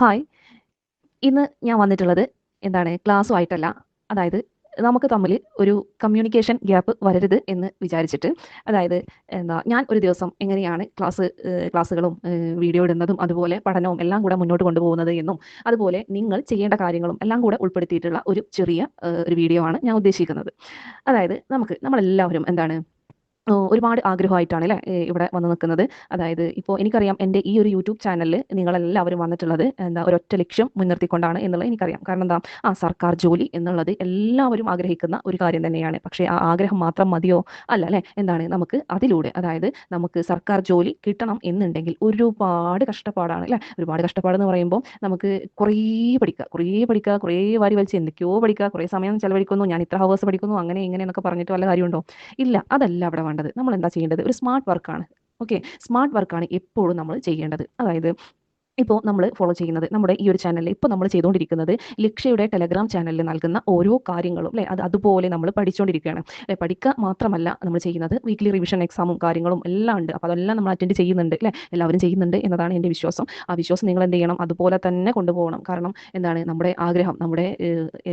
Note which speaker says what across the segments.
Speaker 1: Hi. ഇന്ന് ഞാൻ വന്നിട്ടുള്ളത് എന്താണ് ക്ലാസ്സുമായിട്ടല്ല. അതായത് നമുക്ക് തമ്മിൽ ഒരു കമ്മ്യൂണിക്കേഷൻ ഗ്യാപ്പ് വരരുത് എന്ന് വിചാരിച്ചിട്ട്. അതായത് എന്താ ഞാൻ ഒരു ദിവസം എങ്ങനെയാണ് ക്ലാസ് ക്ലാസ്സുകളും വീഡിയോ ഇടുന്നതും അതുപോലെ പഠനവും എല്ലാം കൂടെ മുന്നോട്ട് കൊണ്ടുപോകുന്നത് എന്നും അതുപോലെ നിങ്ങൾ ചെയ്യേണ്ട കാര്യങ്ങളും എല്ലാം കൂടെ ഉൾപ്പെടുത്തിയിട്ടുള്ള ഒരു ചെറിയ ഒരു വീഡിയോ ആണ് ഞാൻ ഉദ്ദേശിക്കുന്നത്. അതായത് നമുക്ക് നമ്മളെല്ലാവരും എന്താണ് ഒരുപാട് ആഗ്രഹമായിട്ടാണ് അല്ലേ ഇവിടെ വന്ന് നിൽക്കുന്നത് അതായത് ഇപ്പോൾ എനിക്കറിയാം എന്റെ ഈ ഒരു യൂട്യൂബ് ചാനലിൽ നിങ്ങളെല്ലാവരും വന്നിട്ടുള്ളത് എന്താ ഒരൊറ്റ ലക്ഷ്യം മുൻനിർത്തിക്കൊണ്ടാണ് എന്നുള്ളത് എനിക്കറിയാം. കാരണം എന്താ ആ സർക്കാർ ജോലി എന്നുള്ളത് എല്ലാവരും ആഗ്രഹിക്കുന്ന ഒരു കാര്യം തന്നെയാണ്. പക്ഷേ ആ ആഗ്രഹം മാത്രം മതിയോ? അല്ല അല്ലേ എന്താണ് നമുക്ക് അതിലൂടെ അതായത് നമുക്ക് സർക്കാർ ജോലി കിട്ടണം എന്നുണ്ടെങ്കിൽ ഒരുപാട് കഷ്ടപ്പാടാണ് അല്ലേ ഒരുപാട് കഷ്ടപ്പാടെന്ന് പറയുമ്പോൾ നമുക്ക് കുറേ പഠിക്കുക. കുറേ പഠിക്കുക, കുറേ വാരി വലിച്ച് എന്തൊക്കെയോ പഠിക്കുക, കുറേ സമയം ചെലവഴിക്കുന്നു. ഞാൻ ഇത്ര ഹവേഴ്സ് പഠിക്കുന്നു അങ്ങനെ ഇങ്ങനെ എന്നൊക്കെ പറഞ്ഞിട്ട് വല്ല കാര്യമുണ്ടോ? ഇല്ല. അതല്ല അവിടെ വേണ്ടത്. നമ്മളെന്താ ചെയ്യേണ്ടത്? ഒരു സ്മാർട്ട് വർക്കാണ്. ഓക്കെ. സ്മാർട്ട് വർക്കാണ് എപ്പോഴും നമ്മൾ ചെയ്യേണ്ടത്. അതായത് ഇപ്പോൾ നമ്മൾ ഫോളോ ചെയ്യുന്നത് നമ്മുടെ ഈ ഒരു ചാനലിൽ ഇപ്പോൾ നമ്മൾ ചെയ്തുകൊണ്ടിരിക്കുന്നത് ലക്ഷ്യയുടെ ടെലഗ്രാം ചാനലിൽ നൽകുന്ന ഓരോ കാര്യങ്ങളും ല്ലേ അത് അതുപോലെ നമ്മൾ പഠിച്ചുകൊണ്ടിരിക്കുകയാണ്. ല്ലേ പഠിക്കുക മാത്രമല്ല നമ്മൾ ചെയ്യുന്നത് വീക്ക്ലി റിവിഷൻ എക്സാമും കാര്യങ്ങളും എല്ലാം ഉണ്ട്. അപ്പോൾ അതെല്ലാം നമ്മൾ അറ്റൻഡ് ചെയ്യുന്നുണ്ട് ല്ലേ. എല്ലാവരും ചെയ്യുന്നുണ്ട് എന്നതാണ് എന്റെ വിശ്വാസം. ആ വിശ്വാസം നിങ്ങൾ എന്ത് ചെയ്യണം? അതുപോലെ തന്നെ കൊണ്ടുപോകണം. കാരണം എന്താണ് നമ്മുടെ ആഗ്രഹം നമ്മുടെ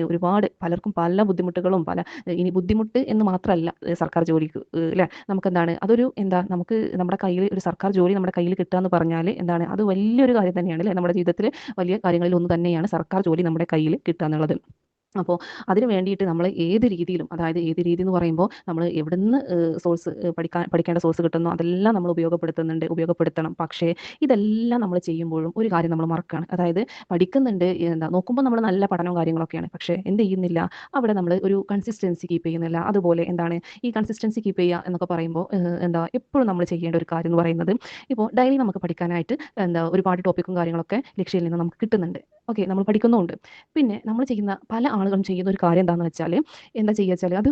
Speaker 1: ഒരുപാട് പലർക്കും പല ബുദ്ധിമുട്ടുകളും പല ഇനി ബുദ്ധിമുട്ട് എന്ന് മാത്രമല്ല സർക്കാർ ജോലിക്ക് അല്ലേ ല്ലേ. നമുക്കെന്താണ് അതൊരു എന്താ നമുക്ക് നമ്മുടെ കയ്യിൽ ഒരു സർക്കാർ ജോലി നമ്മുടെ കയ്യിൽ കിട്ടുക എന്ന് പറഞ്ഞാൽ എന്താണ് അത് വലിയൊരു കാര്യം തന്നെയാണ് അല്ലേ നമ്മുടെ ജീവിതത്തിൽ വലിയ കാര്യങ്ങളിൽ ഒന്ന് തന്നെയാണ് സർക്കാർ ജോലി നമ്മുടെ കയ്യിൽ കിട്ടുക എന്നുള്ളത്. അപ്പോൾ അതിനു വേണ്ടിയിട്ട് നമ്മൾ ഏത് രീതിയിലും അതായത് ഏത് രീതി എന്ന് പറയുമ്പോൾ നമ്മൾ എവിടുന്ന് സോഴ്സ് പഠിക്കാൻ പഠിക്കേണ്ട സോഴ്സ് കിട്ടുന്നു അതെല്ലാം നമ്മൾ ഉപയോഗപ്പെടുത്തുന്നുണ്ട്. ഉപയോഗപ്പെടുത്തണം. പക്ഷേ ഇതെല്ലാം നമ്മൾ ചെയ്യുമ്പോഴും ഒരു കാര്യം നമ്മൾ മറക്കുകയാണ്. അതായത് പഠിക്കുന്നുണ്ട് എന്താ നോക്കുമ്പോൾ നമ്മൾ നല്ല പഠനവും കാര്യങ്ങളൊക്കെയാണ്. പക്ഷേ എന്ത് ചെയ്യുന്നില്ല അവിടെ നമ്മൾ ഒരു കൺസിസ്റ്റൻസി കീപ്പ് ചെയ്യുന്നില്ല. അതുപോലെ എന്താണ് ഈ കൺസിസ്റ്റൻസി കീപ്പ് ചെയ്യുക എന്നൊക്കെ പറയുമ്പോൾ എന്താ എപ്പോഴും നമ്മൾ ചെയ്യേണ്ട ഒരു കാര്യം എന്ന് പറയുന്നത് ഇപ്പോൾ ഡെയിലി നമുക്ക് പഠിക്കാനായിട്ട് എന്താ ഒരുപാട് ടോപ്പിക്കും കാര്യങ്ങളൊക്കെ ലക്ഷ്യയിൽ നിന്ന് നമുക്ക് കിട്ടുന്നുണ്ട്. ഓക്കെ. നമ്മൾ പഠിക്കുന്നുമുണ്ട്. പിന്നെ നമ്മൾ ചെയ്യുന്ന പല ആളുകളും ചെയ്യുന്ന ഒരു കാര്യം എന്താണെന്ന് വെച്ചാൽ എന്താ ചെയ്യുക വെച്ചാൽ അത്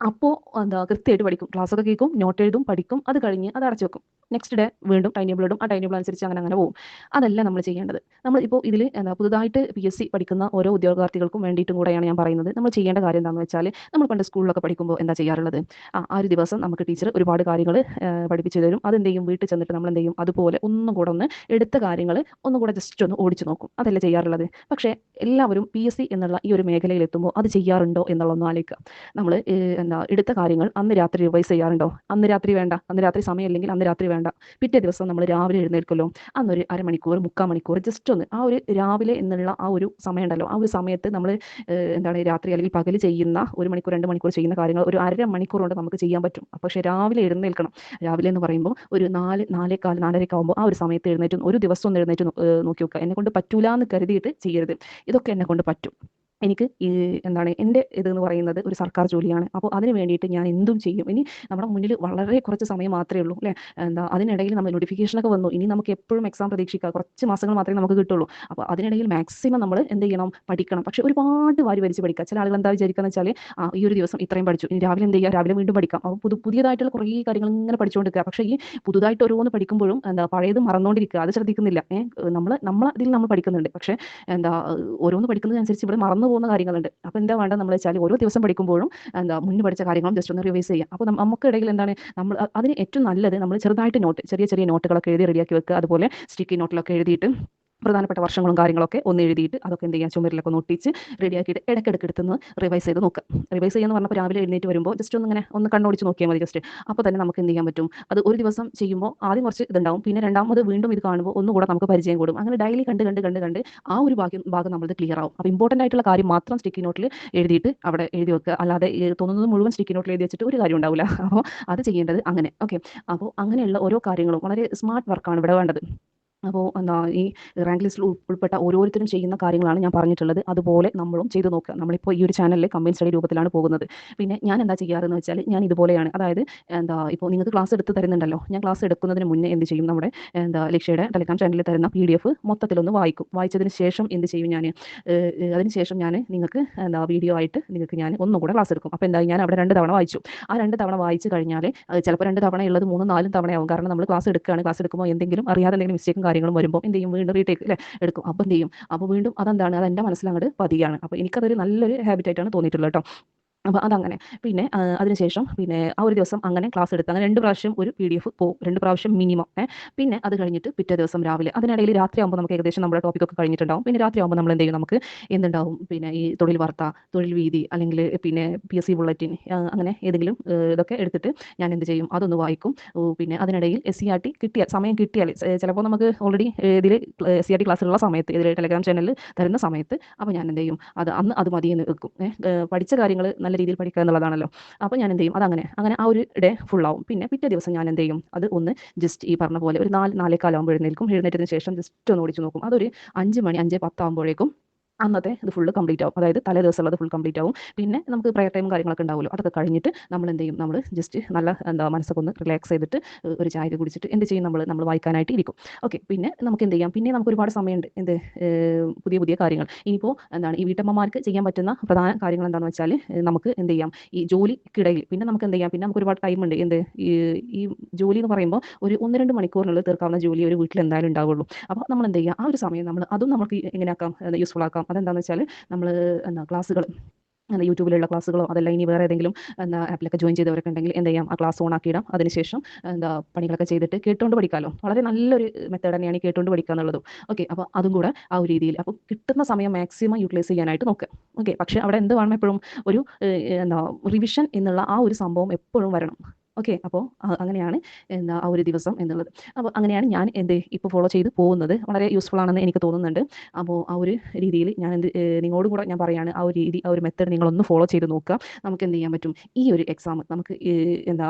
Speaker 1: അപ്പോൾ എന്താ കൃത്യമായിട്ട് പഠിക്കും. ക്ലാസ്സൊക്കെ കേൾക്കും, നോട്ട് എഴുതും, പഠിക്കും. അത് കഴിഞ്ഞ് അത് അടച്ചു വെക്കും. നെക്സ്റ്റ് ഡേ വീണ്ടും ടൈം ടേബിൾ ഇടും. ആ ടൈം ടേബിൾ അനുസരിച്ച് അങ്ങനെ അങ്ങനെ പോകും. അതല്ല നമ്മൾ ചെയ്യേണ്ടത്. നമ്മൾ ഇപ്പോൾ ഇതിൽ എന്താ പുതുതായിട്ട് പി എസ് സി പഠിക്കുന്ന ഓരോ ഉദ്യോഗാർത്ഥികൾക്കും വേണ്ടിയിട്ടും കൂടെയാണ് ഞാൻ പറയുന്നത്. നമ്മൾ ചെയ്യേണ്ട കാര്യം എന്താണെന്ന് വെച്ചാൽ നമ്മൾ പണ്ട് സ്കൂളിലൊക്കെ പഠിക്കുമ്പോൾ എന്താ ചെയ്യാറുള്ളത്? ആ ആ ഒരു ദിവസം നമുക്ക് ടീച്ചർ ഒരുപാട് കാര്യങ്ങൾ പഠിപ്പിച്ചു തരും. അതെന്ത് ചെയ്യും വീട്ടിൽ ചെന്നിട്ട് നമ്മൾ എന്ത് ചെയ്യും അതുപോലെ ഒന്നും കൂടെ ഒന്ന് എടുത്ത കാര്യങ്ങൾ ഒന്നും കൂടെ ജസ്റ്റ് ഒന്ന് ഓടിച്ചു നോക്കും. അതല്ലേ ചെയ്യാറുള്ളത്. പക്ഷേ എല്ലാവരും പി എസ് സി എന്നുള്ള ഈ ഒരു മേഖലയിൽ എത്തുമ്പോൾ അത് ചെയ്യാറുണ്ടോ എന്നുള്ളതൊന്ന് ആലോചിക്കുക. നമ്മൾ എന്താ എടുത്ത കാര്യങ്ങൾ അന്ന് രാത്രി റിവൈസ് ചെയ്യാറുണ്ടോ? അന്ന് രാത്രി വേണ്ട. അന്ന് രാത്രി സമയമില്ലെങ്കിൽ അന്ന് രാത്രി വേണ്ട. പിറ്റേ ദിവസം നമ്മൾ രാവിലെ എഴുന്നേൽക്കല്ലോ അന്നൊരു അരമണിക്കൂർ മുക്കാൽ മണിക്കൂർ ജസ്റ്റ് ഒന്ന് ആ ഒരു രാവിലെ എന്നുള്ള ആ ഒരു സമയം ഉണ്ടല്ലോ ആ ഒരു സമയത്ത് നമ്മൾ എന്താണ് രാത്രി അല്ലെങ്കിൽ പകൽ ചെയ്യുന്ന ഒരു മണിക്കൂർ രണ്ട് മണിക്കൂർ ചെയ്യുന്ന കാര്യങ്ങൾ ഒരു അര മണിക്കൂർ കൊണ്ട് നമുക്ക് ചെയ്യാൻ പറ്റും. പക്ഷേ രാവിലെ എഴുന്നേൽക്കണം. രാവിലെ എന്ന് പറയുമ്പോൾ ഒരു 4 4:15 4:30 ആകുമ്പോൾ ആ ഒരു സമയത്ത് എഴുന്നേറ്റ് ഒരു ദിവസം ഒന്ന് എഴുന്നേറ്റ് നോക്കി നോക്കുക. എന്നെക്കൊണ്ട് പറ്റൂല എന്ന് കരുതിയിട്ട് ചെയ്യരുത്. ഇതൊക്കെ എന്നെ കൊണ്ട് പറ്റും. എനിക്ക് ഈ എന്താണ് എന്റെ ഇതെന്ന് പറയുന്നത് ഒരു സർക്കാർ ജോലിയാണ്. അപ്പോൾ അതിന് വേണ്ടിയിട്ട് ഞാൻ എന്തും ചെയ്യും. ഇനി നമ്മുടെ മുന്നിൽ വളരെ കുറച്ച് സമയം മാത്രമേ ഉള്ളൂ അല്ലേ എന്താ അതിനിടയിൽ നമ്മൾ നോട്ടിഫിക്കേഷനൊക്കെ വന്നു. ഇനി നമുക്ക് എപ്പോഴും എക്സാം പ്രതീക്ഷിക്കാം. കുറച്ച് മാസങ്ങൾ മാത്രമേ നമുക്ക് കിട്ടുള്ളൂ. അപ്പോൾ അതിനിടയിൽ മാക്സിമം നമ്മൾ എന്ത് ചെയ്യണം? പഠിക്കണം. പക്ഷേ ഒരുപാട് വാരി വലിച്ച് പഠിക്കുക. ചില ആളുകൾ എന്താ വിചാരിക്കുക വെച്ചാൽ ഈ ഒരു ദിവസം ഇത്രയും പഠിച്ചു. ഇനി രാവിലെ എന്ത് ചെയ്യുക? രാവിലെ വീണ്ടും പഠിക്കാം. അപ്പോൾ പുതു പുതിയതായിട്ടുള്ള കുറേ കാര്യങ്ങൾ ഇങ്ങനെ പഠിച്ചുകൊണ്ടിരിക്കുക. പക്ഷേ ഈ പുതുതായിട്ട് ഓരോന്ന് പഠിക്കുമ്പോഴും എന്താ പഴയത് മറന്നുകൊണ്ടിരിക്കുക. അത് ശ്രദ്ധിക്കുന്നില്ല. നമ്മൾ നമ്മൾ അതിൽ നമ്മൾ പഠിക്കുന്നുണ്ട്. പക്ഷേ എന്താ ഓരോന്ന് പഠിക്കുന്നതിനനുസരിച്ച് ഇവിടെ മറന്നു പോകുന്ന കാര്യങ്ങളുണ്ട്. അപ്പോൾ എന്താ വേണ്ട നമ്മൾ വെച്ചാൽ ഓരോ ദിവസം പഠിക്കുമ്പോഴും എന്താ മുന്നേ പഠിച്ച കാര്യങ്ങളും ജസ്റ്റ് ഒന്ന് റിവൈസ് ചെയ്യുക. അപ്പോൾ നമുക്കിടയിൽ എന്താണ് നമ്മൾ അതിന് ഏറ്റവും നല്ലത് നമ്മൾ ചെറുതായിട്ട് നോട്ട് ചെറിയ ചെറിയ നോട്ടുകളൊക്കെ എഴുതി റെഡിയാക്കി വെക്കുക. അതുപോലെ സ്റ്റിക്കി നോട്ടിലൊക്കെ എഴുതിയിട്ട് പ്രധാനപ്പെട്ട വർഷങ്ങളും കാര്യങ്ങളൊക്കെ ഒന്ന് എഴുതിയിട്ട് അതൊക്കെ എന്ത് ചെയ്യാം ചുമരിലൊക്കെ ഒട്ടിച്ച് റെഡിയാക്കിയിട്ട് ഇടയ്ക്കിടയ്ക്ക് എടുത്തൊന്ന് റിവൈസ് ചെയ്ത് നോക്കുക. റിവൈസ് ചെയ്യുന്ന പറഞ്ഞപ്പോൾ രാവിലെ എഴുന്നേറ്റ് വരുമ്പോൾ ജസ്റ്റ് ഒന്ന് ഇങ്ങനെ ഒന്ന് കണ്ണോടിച്ച് നോക്കിയാൽ മതി ജസ്റ്റ്. അപ്പോൾ തന്നെ നമുക്ക് എന്ത് ചെയ്യാൻ പറ്റും? അത് ഒരു ദിവസം ചെയ്യുമ്പോൾ ആദ്യം കുറച്ച് ഇതുണ്ടാവും. പിന്നെ രണ്ടാമത് വീണ്ടും ഇത് കാണുമ്പോൾ ഒന്നുകൂടെ നമുക്ക് പരിചയം കൂടും. അങ്ങനെ ഡെയിലി കണ്ട് കണ്ട് കണ്ട് കണ്ട് ആ ഒരു ഭാഗ്യം ഭാഗം നമ്മളത് ക്ലിയർ ആവും. അപ്പോൾ ഇമ്പോർട്ടന്റ് ആയിട്ടുള്ള കാര്യം മാത്രം സ്റ്റിക്കി നോട്ടിൽ എഴുതിയിട്ട് അവിടെ എഴുതി വെക്കുക. അല്ലാതെ തോന്നുന്നത് മുഴുവൻ സ്റ്റിക്കി നോട്ടിൽ എഴുതി വെച്ചിട്ട് ഒരു കാര്യം ഉണ്ടാവില്ല. അപ്പോൾ അത് ചെയ്യേണ്ടത് അങ്ങനെ. ഓക്കെ. അപ്പോൾ അങ്ങനെയുള്ള ഓരോ കാര്യങ്ങളും വളരെ സ്മാർട്ട് വർക്കാണ് ഇവിടെ വേണ്ടത്. അപ്പോൾ എന്താ ഈ റാങ്ക് ലിസ്റ്റിൽ ഉൾപ്പെട്ട ഓരോരുത്തരും ചെയ്യുന്ന കാര്യങ്ങളാണ് ഞാൻ പറഞ്ഞിട്ടുള്ളത്. അതുപോലെ നമ്മളും ചെയ്തു നോക്കുക. നമ്മളിപ്പോൾ ഈ ഒരു ചാനലിൽ കമ്പൈൻ സ്റ്റഡി രൂപത്തിലാണ് പോകുന്നത്. പിന്നെ ഞാൻ എന്താ ചെയ്യാറെന്ന് വെച്ചാൽ ഞാൻ ഇതുപോലെയാണ്. അതായത് എന്താ ഇപ്പോൾ നിങ്ങൾക്ക് ക്ലാസ് എടുത്ത് തരുന്നുണ്ടല്ലോ. ഞാൻ ക്ലാസ് എടുക്കുന്നതിന് മുന്നേ എന്ത് ചെയ്യും നമ്മുടെ എന്താ ലക്ഷ്യയുടെ ടെലഗ്രാം ചാനലിൽ തരുന്ന പി ഡി എഫ് മൊത്തത്തിലൊന്ന് വായിക്കും. വായിച്ചതിന് ശേഷം എന്ത് ചെയ്യും ഞാൻ ഏഹ് അതിന് ശേഷം ഞാൻ നിങ്ങൾക്ക് എന്താ വീഡിയോ ആയിട്ട് നിങ്ങൾക്ക് ഞാൻ ഒന്നും കൂടെ ക്ലാസ് എടുക്കും. അപ്പോൾ എന്താ ഞാൻ അവിടെ രണ്ട് തവണ വായിച്ചു. ആ രണ്ട് തവണ വായിച്ച് കഴിഞ്ഞാൽ ചിലപ്പോൾ രണ്ട് തവണ ഉള്ളത് 3ഉം 4ഉം തവണയാവും. കാരണം നമ്മൾ ക്ലാസ് എടുക്കുകയാണ്. ക്ലാസ് എടുക്കുമ്പോൾ എന്തെങ്കിലും അറിയാതെ എന്തെങ്കിലും മിസ്റ്റേക്കും കാര്യങ്ങളും വരുമ്പോൾ എന്ത് ചെയ്യും വീണ്ടും റീടേക്ക് ല്ലേ എടുക്കും. അപ്പം എന്ത് ചെയ്യും? അപ്പോൾ വീണ്ടും അതെന്താണ് അത് എന്റെ മനസ്സിലങ്ങോട്ട് പതിയാണ്. അപ്പോൾ എനിക്കതൊരു നല്ലൊരു ഹാബിറ്റായിട്ടാണ് തോന്നിയിട്ടുള്ളത് കേട്ടോ. അപ്പോൾ അതങ്ങനെ. പിന്നെ അതിനുശേഷം പിന്നെ ആ ഒരു ദിവസം അങ്ങനെ ക്ലാസ് എടുത്ത് അങ്ങനെ രണ്ട് പ്രാവശ്യം ഒരു പി ഡി എഫ് പോകും രണ്ട് പ്രാവശ്യം മിനിമം പിന്നെ അത് കഴിഞ്ഞിട്ട് പിറ്റേ ദിവസം രാവിലെ അതിനിടയിൽ രാത്രി ആകുമ്പോൾ നമുക്ക് ഏകദേശം നമ്മുടെ ടോപ്പിക് ഒക്കെ കഴിഞ്ഞിട്ടുണ്ടാവും. പിന്നെ രാത്രി ആകുമ്പോൾ നമ്മൾ എന്ത് ചെയ്യും? നമുക്ക് എന്തുണ്ടാവും? പിന്നെ ഈ തൊഴിൽ വാർത്ത തൊഴിൽ വീതി അല്ലെങ്കിൽ പിന്നെ പി എസ് സി ബുള്ളറ്റിൻ അങ്ങനെ ഏതെങ്കിലും ഇതൊക്കെ എടുത്തിട്ട് ഞാൻ എന്ത് ചെയ്യും? അതൊന്ന് വായിക്കും. പിന്നെ അതിനിടയിൽ എസ് സി ആർ ടി കിട്ടിയാൽ സമയം കിട്ടിയാൽ ചിലപ്പോൾ നമുക്ക് ഓൾറെഡി ഇതിൽ എസ് സി ആർ ടി ക്ലാസ്സുള്ള സമയത്ത് ഇതിൽ ടെലഗ്രാം ചാനലിൽ തരുന്ന സമയത്ത് അപ്പോൾ ഞാൻ എന്ത് ചെയ്യും? അത് അന്ന് അത് മതി എന്ന് വെക്കും പഠിച്ച കാര്യങ്ങൾ നല്ല രീതിയിൽ പഠിക്കുക എന്നുള്ളതാണല്ലോ. അപ്പോൾ ഞാൻ എന്ത് ചെയ്യും? അതങ്ങനെ അങ്ങനെ ആ ഒരു ഡേ ഫുൾ ആവും. പിന്നെ പിറ്റേ ദിവസം ഞാൻ എന്ത് ചെയ്യും? അത് ഒന്ന് ജസ്റ്റ് ഈ പറഞ്ഞ പോലെ ഒരു നാല് നാലേക്കാലാകുമ്പോൾ എഴുന്നേൽക്കും. എഴുന്നേറ്റതിന് ശേഷം ജസ്റ്റ് ഒന്ന് ഓടിച്ചു നോക്കും. അതൊരു അഞ്ച് മണി അഞ്ച് പത്താകുമ്പോഴേക്കും അന്നത്തെ ഇത് ഫുള്ള് കംപ്ലീറ്റ് ആവും. അതായത് തലേ ദിവസമുള്ളത് ഫുൾ കംപ്ലീറ്റ് ആവും. പിന്നെ നമുക്ക് പ്രയർ ടൈം കാര്യങ്ങളൊക്കെ ഉണ്ടാവുമല്ലോ. അതൊക്കെ കഴിഞ്ഞിട്ട് നമ്മൾ എന്ത് ചെയ്യും? നമ്മൾ ജസ്റ്റ് നല്ല എന്താ മനസ്സൊക്കെ ഒന്ന് റിലാക്സ് ചെയ്തിട്ട് ഒരു ചായ കുടിച്ചിട്ട് എന്ത് ചെയ്യും നമ്മൾ നമ്മൾ വായിക്കാനായിട്ട് ഇരിക്കും. ഓക്കെ പിന്നെ നമുക്ക് എന്ത് ചെയ്യാം? പിന്നെ നമുക്ക് ഒരുപാട് സമയമുണ്ട്. എന്ത് പുതിയ പുതിയ കാര്യങ്ങൾ. ഇനിയിപ്പോൾ എന്താണ് ഈ വീട്ടമ്മമാർക്ക് ചെയ്യാൻ പറ്റുന്ന പ്രധാന കാര്യങ്ങൾ എന്താണെന്ന് വെച്ചാൽ നമുക്ക് എന്ത് ചെയ്യാം? ഈ ജോലിക്കിടയിൽ പിന്നെ നമുക്ക് എന്ത് ചെയ്യാം? പിന്നെ നമുക്ക് ഒരുപാട് ടൈം ഉണ്ട്. എന്ത് ഈ ജോലി എന്ന് പറയുമ്പോൾ ഒരു ഒന്ന് രണ്ട് മണിക്കൂറിനുള്ളിൽ തീർക്കാവുന്ന ജോലി ഒരു വീട്ടിൽ എന്തായാലും ഉണ്ടാവുള്ളൂ. അപ്പോൾ നമ്മൾ എന്ത് ചെയ്യുക ആ ഒരു സമയം നമ്മൾ അതും നമുക്ക് എങ്ങനെയാക്കാം? യൂസ്ഫുൾ ആക്കാം. അതെന്താണെന്ന് വെച്ചാൽ നമ്മൾ എന്താ ക്ലാസ്സുകൾ എന്താ യൂട്യൂബിലുള്ള ക്ലാസ്സുകളോ അതല്ല ഇനി വേറെ ഏതെങ്കിലും എന്താ ആപ്പിലൊക്കെ ജോയിൻ ചെയ്തവരൊക്കെ ഉണ്ടെങ്കിൽ എന്ത് ചെയ്യാം? ആ ക്ലാസ് ഓൺ ആക്കിയിടാം. അതിനുശേഷം എന്താ പണികളൊക്കെ ചെയ്തിട്ട് കേട്ടുകൊണ്ട് പഠിക്കാമല്ലോ വളരെ നല്ലൊരു മെത്തേഡ് തന്നെയാണ് കേട്ടുകൊണ്ട് പഠിക്കുക എന്നുള്ളതും. ഓക്കെ അപ്പോൾ അതും കൂടെ ആ ഒരു രീതിയിൽ അപ്പോൾ കിട്ടുന്ന സമയം മാക്സിമം യൂട്ടിലൈസ് ചെയ്യാനായിട്ട് നോക്കുക ഓക്കെ പക്ഷേ അവിടെ എന്ത് വേണം എപ്പോഴും? ഒരു എന്താ റിവിഷൻ എന്നുള്ള ആ ഒരു സംഭവം എപ്പോഴും വരണം. ഓക്കെ അപ്പോൾ അങ്ങനെയാണ് എന്താ ആ ഒരു ദിവസം എന്നുള്ളത്. അപ്പോൾ അങ്ങനെയാണ് ഞാൻ എന്ത് ഇപ്പോൾ ഫോളോ ചെയ്ത് പോകുന്നത്. വളരെ യൂസ്ഫുൾ ആണെന്ന് എനിക്ക് തോന്നുന്നുണ്ട്. അപ്പോൾ ആ ഒരു രീതിയിൽ ഞാൻ എന്ത് നിങ്ങളോടും കൂടെ ഞാൻ പറയാണ് ആ ഒരു രീതി ആ ഒരു മെത്തേഡ് നിങ്ങളൊന്ന് ഫോളോ ചെയ്ത് നോക്കുക. നമുക്ക് എന്ത് ചെയ്യാൻ പറ്റും? ഈ ഒരു എക്സാം നമുക്ക് എന്താ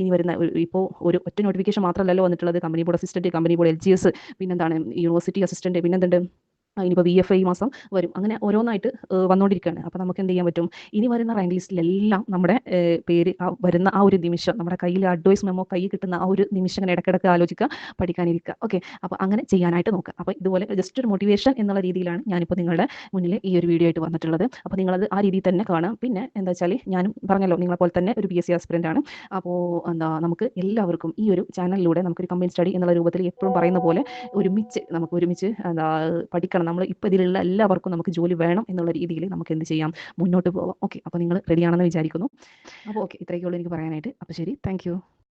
Speaker 1: ഇനി വരുന്ന ഇപ്പോൾ ഒരു ഒറ്റ നോട്ടിഫിക്കേഷൻ മാത്രമല്ലല്ലോ വന്നിട്ടുള്ളത്. Company board assistant company board L G S പിന്നെന്താണ് യൂണിവേഴ്സിറ്റി അസിസ്റ്റന്റ് പിന്നെന്തുണ്ട്? ഇനിയിപ്പോൾ വി എഫ് ഐ മാസം വരും. അങ്ങനെ ഓരോന്നായിട്ട് വന്നുകൊണ്ടിരിക്കുകയാണ് അപ്പോൾ നമുക്ക് എന്ത് ചെയ്യാൻ പറ്റും? ഇനി വരുന്ന റാങ്ക് ലിസ്റ്റിലെല്ലാം നമ്മുടെ പേര് വരുന്ന ആ ഒരു നിമിഷം നമ്മുടെ കയ്യിൽ അഡ്വൈസ് മെമ്മോ കൈ കിട്ടുന്ന ആ ഒരു നിമിഷം ഇങ്ങനെ ഇടയ്ക്കിടയ്ക്ക് ആലോചിക്കുക പഠിക്കാനിരിക്കുക. ഓക്കെ അപ്പോൾ അങ്ങനെ ചെയ്യാനായിട്ട് നോക്കുക. അപ്പോൾ ഇതുപോലെ ജസ്റ്റ് ഒരു മോട്ടിവേഷൻ എന്നുള്ള രീതിയിലാണ് ഞാനിപ്പോൾ നിങ്ങളുടെ മുന്നിൽ ഈ ഒരു വീഡിയോ ആയിട്ട് വന്നിട്ടുള്ളത്. അപ്പോൾ നിങ്ങളത് ആ രീതിയിൽ തന്നെ കാണാം പിന്നെ എന്താ വെച്ചാൽ ഞാനും പറഞ്ഞല്ലോ നിങ്ങളെ പോലെ തന്നെ ഒരു പി എസ് സി ആണ്. അപ്പോൾ എന്താ നമുക്ക് എല്ലാവർക്കും ഈ ഒരു ചാനലിലൂടെ നമുക്കൊരു കമ്പൈൻ സ്റ്റഡി എന്നുള്ള രൂപത്തിൽ എപ്പോഴും പറയുന്ന പോലെ ഒരുമിച്ച് നമുക്ക് ഒരുമിച്ച് എന്താ പഠിക്കണം. നമ്മൾ ഇപ്പോൾ ഇതിലുള്ള എല്ലാവർക്കും നമുക്ക് ജോലി വേണം എന്നുള്ള രീതിയിൽ നമുക്ക് എന്ത് ചെയ്യാം? മുന്നോട്ട് പോവാം. ഓക്കെ. അപ്പോൾ നിങ്ങൾ റെഡിയാണെന്ന് വിചാരിക്കുന്നു. അപ്പോൾ ഓക്കെ. ഇത്രയൊക്കെ ഉള്ളൂ എനിക്ക് പറയാനായിട്ട്. അപ്പോൾ ശരി. താങ്ക്